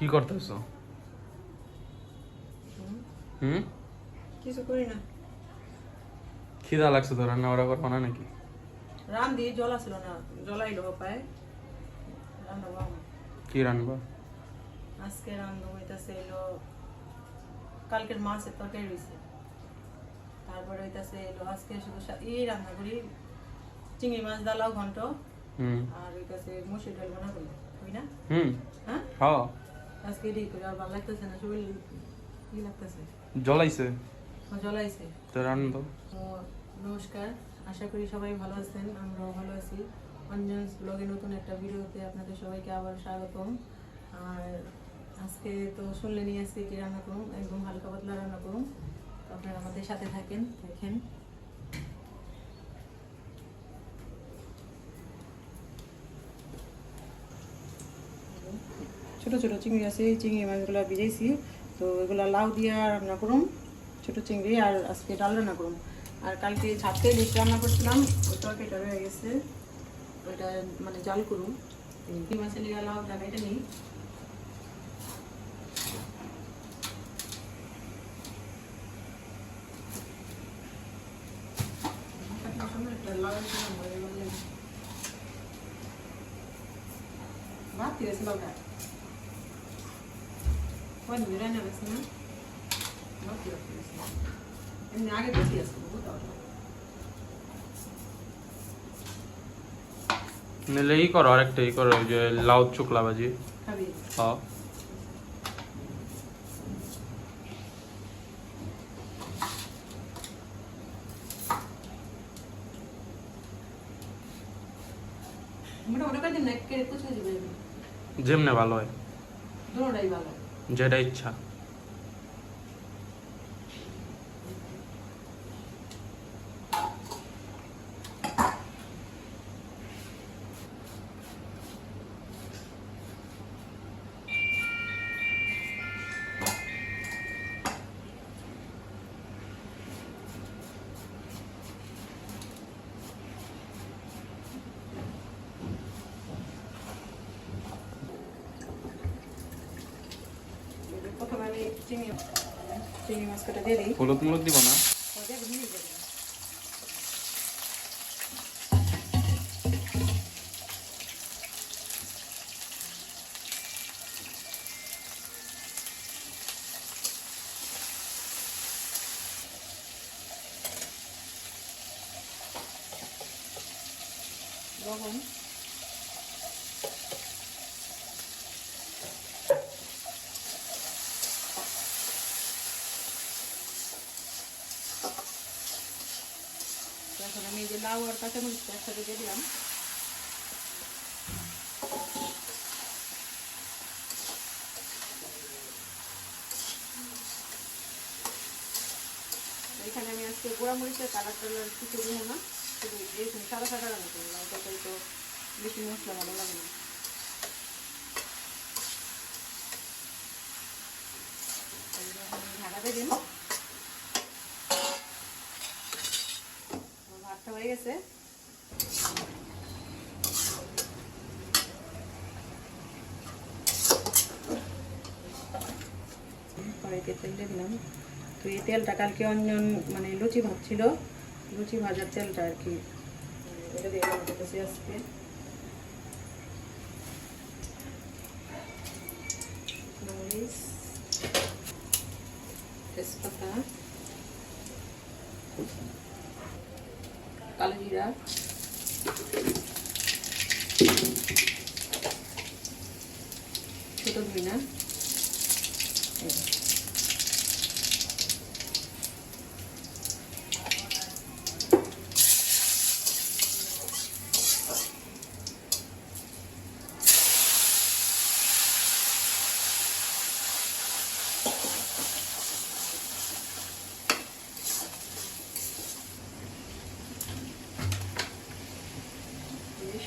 কি করতেছো? হুম? কিছু করি না। খিদা লাগছে তো রান্না বাড়া করব না নাকি? রান দিয়ে জল আসলো না জল আইলো পায় রান্না কি রান্নবা আজকে রান্না হইতাছে এলো কালকের মাছের তরকারি রয়েছে তারপরে হইতাছে এলো আজকে শুধু এই রান্না করি। চিংড়ি মাছ দালাও ঘন্ট। হুম। আর হইতাছে মুসুর ডাল বানা করি। না? হুম। হ্যাঁ? হ্যাঁ আজকে এটাই করি আর ভালো লাগতেছে না শরীর লাগতেছে তো তো নমস্কার আশা করি সবাই ভালো আছেন আমরাও ভালো আছি অঞ্জন ব্লগে নতুন একটা ভিডিওতে আপনাদের সবাইকে আবার স্বাগতম আর আজকে তো শুনলে আজকে কি রান্না করুন একদম হালকা পাতলা রান্না করুন আপনারা আমাদের সাথে থাকেন দেখেন। ছোট ছোট চিংড়ি আছে, এই চিংড়ি মাছগুলো ভিজাইছি। তো এগুলো লাউ দিয়ে রান্না করুম, ছোট চিংড়ি আর আজকে ডাল রান্না করুম। আর কালকে ছাদতে ইলিশ রান্না করছিলাম, ওই তরকারিটা রয়ে গেছে। ওইটা মানে জাল করুম। এই মাছের লিগা লাউ জায়গাটা নেই। ভাত দিয়েছে লাউটা vesna. En আগে বেশি আছে বুঝতে নিলে ই করো আরেকটা ই করো ওই যে লাউ চুকলা খাবি। হ্যাঁ। যেমনে ভালো হয়। দুটোটাই ভালো। जरा इच्छा। চিংড়ি চিংড়ি মাছ কাটা দিয়ে দিই। হলুদ মুলুদ দিব না? লবণ। এখন আমি এই যে লাউ আর কাঁচামরিচ একসাথে দিয়ে দিলাম। এখানে আমি আজকে গোড়া মরিচের কালার টালার কিছু দেবো না। শুধু এরকম সাদা সাদা রান্না করলাম তো বেশি মশলা ভালো লাগে না তাহলে এখন আমি ঢাকা দিয়ে দিন আমার ভাতটা হয়ে গেছে কড়াইতে তেল দিয়ে দিলাম। তো এই তেলটা কালকে অঞ্জন মানে লুচি ভাজছিল লুচি ভাজার তেলটা আর কি। এটা দিয়ে করতেছি তেজপাতা কালো জিরা ধইনা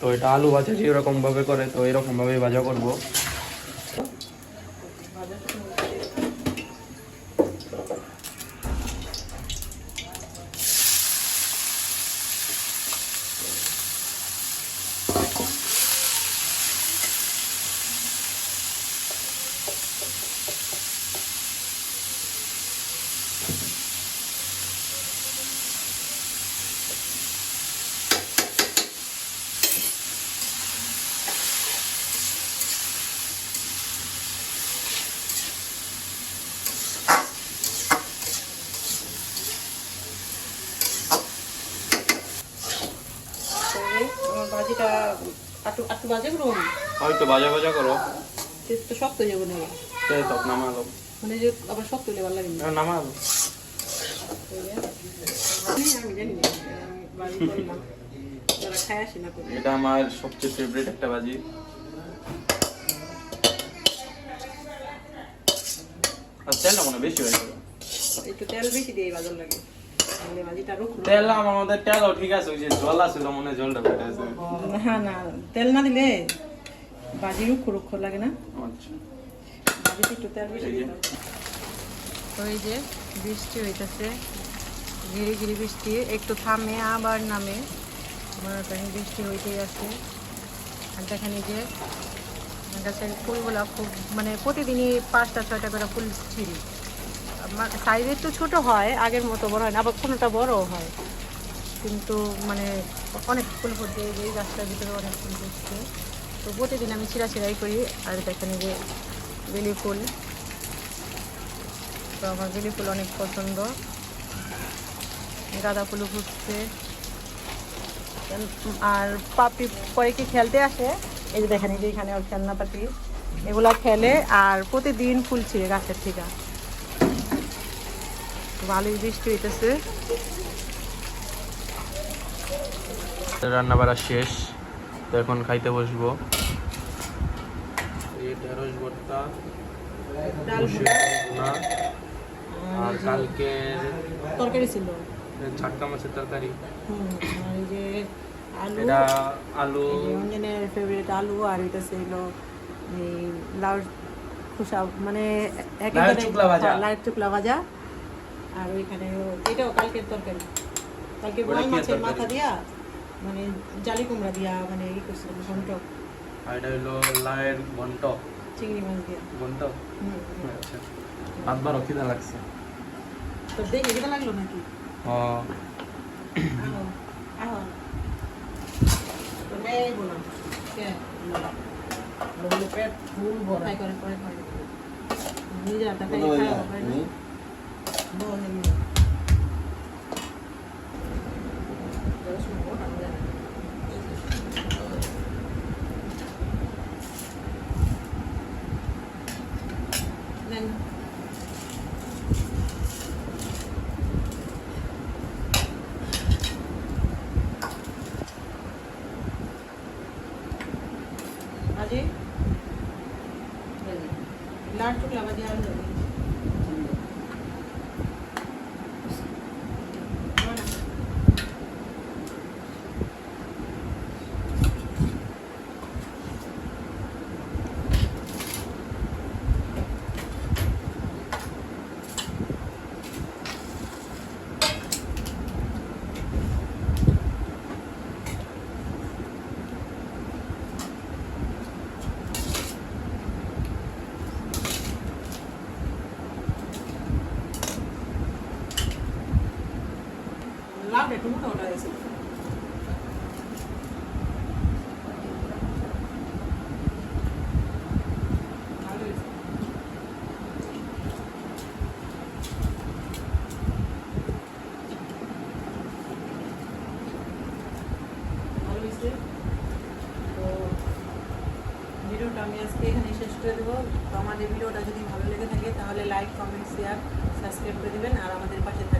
তো এটা আলু ভাজা যেরকম ভাবে করে তো এরকম ভাবে ভাজা করব। আমার ভাজিটা একটু একটু ভাজা করুন হয়তো ভাজা ভাজা করো। তো শক্ত হয়ে যাব না তো তো নামালো মানে যে আবার শক্ত হলে ভালো লাগে না। নামালো আমি জানি না আমি করলাম যারা খায় আসে না এটা আমার সবচেয়ে ফেভারিট একটা ভাজি আর তেলটা মনে বেশি হয়ে যাবে। একটু তেল বেশি দিয়ে বাজার লাগে। তেল আমার মধ্যে তেলও ঠিক আছে ওই যে জল আছে তো মনে হয় জলটা বেড়ে আছে না না তেল না দিলে ভাজি রুক্ষ রুক্ষ লাগে না। আচ্ছা। ভাজিতে একটু তেল বেশি এই যে। তো এই যে বৃষ্টি হইতেছে ধীরে ধীরে বৃষ্টি একটু থামে আবার নামে। মনে করেন বৃষ্টি হইতেই আছে। আর দেখেন এই যে গাছের ফুলগুলা খুব মানে প্রতিদিনই পাঁচটা ছয়টা করে ফুল ছিঁড়ি। সাইজ একটু ছোট হয়, আগের মতো বড় হয় না, আবার কোনোটা বড়ও হয়। কিন্তু মানে অনেক ফুল ফুটছে এই গাছটার ভিতরে অনেক ফুল ফুটছে। তো প্রতিদিন আমি ছিঁড়া ছিঁড়াই করি, আর দেখেন যে বেলি ফুল। তো আমার বেলি ফুল অনেক পছন্দ। গাঁদা ফুলও ফুটছে। আর পাপি পরে কি খেলতে আসে? এই যে দেখেন, এই যে এখানে ওর খেলনা পাতি। এগুলা খেলে আর প্রতিদিন ফুল ছিঁড়ে গাছের থেকে। ভালোই বৃষ্টি হইতেছে। রান্না বাড়া শেষ তো এখন খাইতে বসবো। ঢেঁড়স ভর্তা ডাল বসে ভুনা, আর কালকে তরকারি ছিল। ছাটকা মাছের তরকারি। আলু এটা আলু। এই ফেভারিট আলু আর লাউ খোসা মানে এক লাউয়ের চুকলা ভাজা। আর ওইখানে এটাও কালকের তরকারি। কালকে কি মাছের মাথা দিয়া মানে জালি কুমড়া দিয়া মানে ই করছিল ঘন্ট আর এটা হলো লায়ের ঘন্ট চিংড়ি মাছ দিয়া। ঘন্ট হুম। আচ্ছা। আটবার খিদা লাগছে। তো দেখে কেটা লাগল নাকি? ও আহো আহো। তো নেই বললাম কে? পেট ফুল ভরা। করে করে করে। নিজে হাতে খাই খাওয়া 뭐 하는 거? लाट चुक लगा दिया লাভ একটু মোটা হয়েছে ভিডিওটা আমি আজকে এখানে শেষ করে দেবো তো আমাদের ভিডিওটা যদি ভালো লেগে থাকে তাহলে লাইক কমেন্ট শেয়ার সাবস্ক্রাইব করে দেবেন আর আমাদের পাশে থাকবে